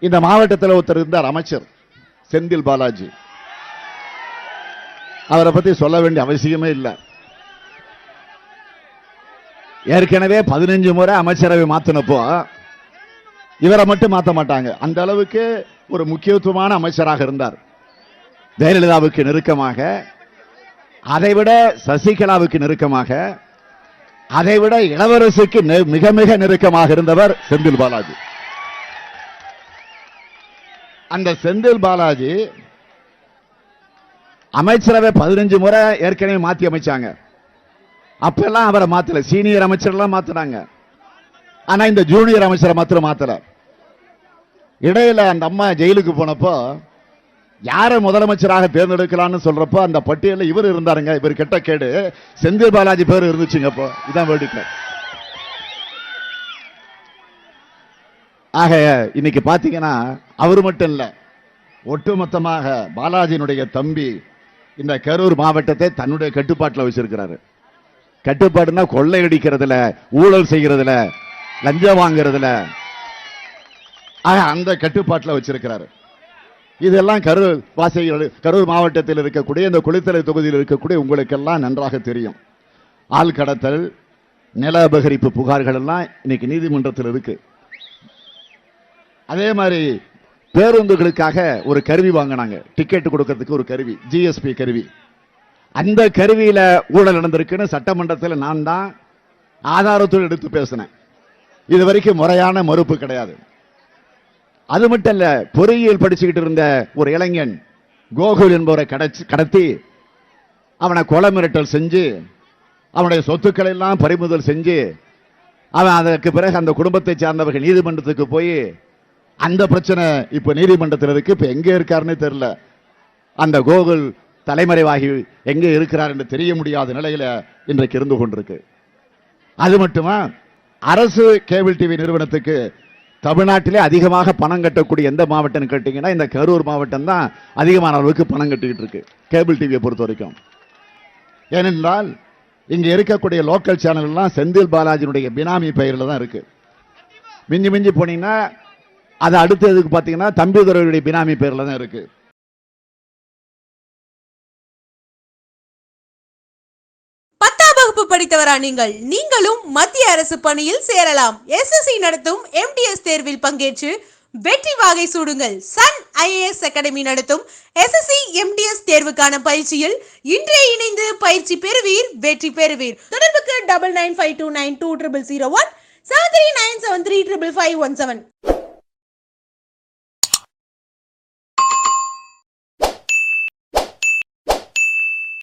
இந்த மாவட்டத்தில் ஒருத்தர் இருந்தார் அமைச்சர் செந்தில் பாலாஜி. அவரை பத்தி சொல்ல வேண்டிய அவசியமே இல்லை. ஏற்கனவே பதினஞ்சு முறை அமைச்சரவை மாத்தினப்போ இவரை மட்டும் மாற்ற மாட்டாங்க. அந்த அளவுக்கு ஒரு முக்கியத்துவமான அமைச்சராக இருந்தார். ஜெயலலிதாவுக்கு நெருக்கமாக அதைவிட சசிகலாவுக்கு நெருக்கமாக அதைவிட இளவரசுக்கு நெ- மிக மிக நெருக்கமாக இருந்தவர் செந்தில் பாலாஜி. அந்த செந்தில் பாலாஜி அமைச்சரவை பதினஞ்சு முறை ஏற்கனவே மாத்தி அமைச்சாங்க. அப்பெல்லாம் அவரை மாத்தல. சீனியர் அமைச்சர்லாம் மாத்தினாங்க. ஆனா இந்த ஜூனியர் அமைச்சரை மாத்திரம் மாத்தல. இடையில அந்த அம்மா ஜெயிலுக்கு போனப்போ யாரை முதலமைச்சராக தேர்ந்தெடுக்கலாம்னு சொல்றப்போ அந்த பட்டியலில் இவர் இருந்தாருங்க. இவர் கெட்ட கேடு. செந்தில் பாலாஜி பேர் இருந்துச்சுங்க அப்போ இதான் வேடிக்கை ஆக இன்னைக்கு பார்த்தீங்கன்னா அவர் மட்டும் இல்லை ஒட்டுமொத்தமாக பாலாஜியினுடைய தம்பி இந்த கரூர் மாவட்டத்தை தன்னுடைய கட்டுப்பாட்டில் வச்சிருக்கிறாரு. கட்டுப்பாடுனா கொள்ளையடிக்கிறதுல ஊழல் செய்கிறதுல லஞ்சம் வாங்குறதுல ஆக அந்த கட்டுப்பாட்டில் வச்சிருக்கிறாரு. இதெல்லாம் கரூர் வாசிகள் கரூர் மாவட்டத்தில் இருக்கக்கூடிய இந்த குளித்தலை தொகுதியில் இருக்கக்கூடிய உங்களுக்கெல்லாம் நன்றாக தெரியும். ஆள் கடத்தல் நில அபகரிப்பு புகார்கள் எல்லாம் இன்னைக்கு நீதிமன்றத்தில் இருக்குது அதே மாதிரி பேருந்துகளுக்காக ஒரு கருவி வாங்கினாங்க. டிக்கெட் கொடுக்கறதுக்கு ஒரு கருவி ஜிஎஸ்பி கருவி. அந்த கருவியில் ஊழல் நடந்திருக்குன்னு சட்டமன்றத்தில் நான் தான் ஆதாரத்தோடு எடுத்து பேசினேன். இது வரைக்கும் முறையான மறுப்பு கிடையாது. அது மட்டும் இல்லை பொறியியல் படிச்சுக்கிட்டு இருந்த ஒரு இளைஞன் கோகுல் என்பவரை கடச்சி கடத்தி அவனை கொலை மிரட்டல் செஞ்சு அவனுடைய சொத்துக்களை எல்லாம் பறிமுதல் செஞ்சு அவன் அதற்கு பிறகு அந்த குடும்பத்தை சார்ந்தவர்கள் நீதிமன்றத்துக்கு போய் அந்த பிரச்சனை இப்ப நீதிமன்றத்தில் இருக்கு. இப்ப எங்க இருக்காருன்னு தெரியல. அந்த கோகுல் தலைமறைவாகி எங்க இருக்கிறார் என்று தெரிய முடியாத நிலையில இன்றைக்கு இருந்து கொண்டிருக்கு. அது மட்டுமா? அரசு கேபிள் டிவி நிறுவனத்துக்கு தமிழ்நாட்டிலே அதிகமாக பணம் கட்டக்கூடிய எந்த மாவட்டம்னு கேட்டீங்கன்னா இந்த கரூர் மாவட்டம் தான் அதிகமான அளவுக்கு பணம் கட்டிக்கிட்டு இருக்கு கேபிள் டிவியை பொறுத்த வரைக்கும். ஏனென்றால் இங்கே இருக்கக்கூடிய லோக்கல் சேனல்லாம் செந்தில் பாலாஜியினுடைய பினாமி பெயரில் தான் இருக்கு. மிஞ்சி மிஞ்சி போனீங்கன்னா அது அடுத்ததுக்கு பார்த்தீங்கன்னா தம்பிதுரையுடைய பினாமி பேரில் தான் இருக்கு. பத்தாம் வகுப்பு படித்தவரா நீங்கள்? நீங்களும் மத்திய அரசு பணியில் சேரலாம். எஸ்எஸ்சி நடத்தும் எம்டிஎஸ் தேர்வில் பங்கேற்று வெற்றி வாகை சூடுங்கள். சன் ஐஏஎஸ் அகாடமி நடத்தும் எஸ்எஸ்சி எம்டிஎஸ் தேர்வுக்கான பயிற்சியில் இன்றே இணைந்து பயிற்சி பெறுவீர் வெற்றி பெறுவீர். தொடர்புக்கு double nine five two nine two triple zero one seven three nine seven three triple five one seven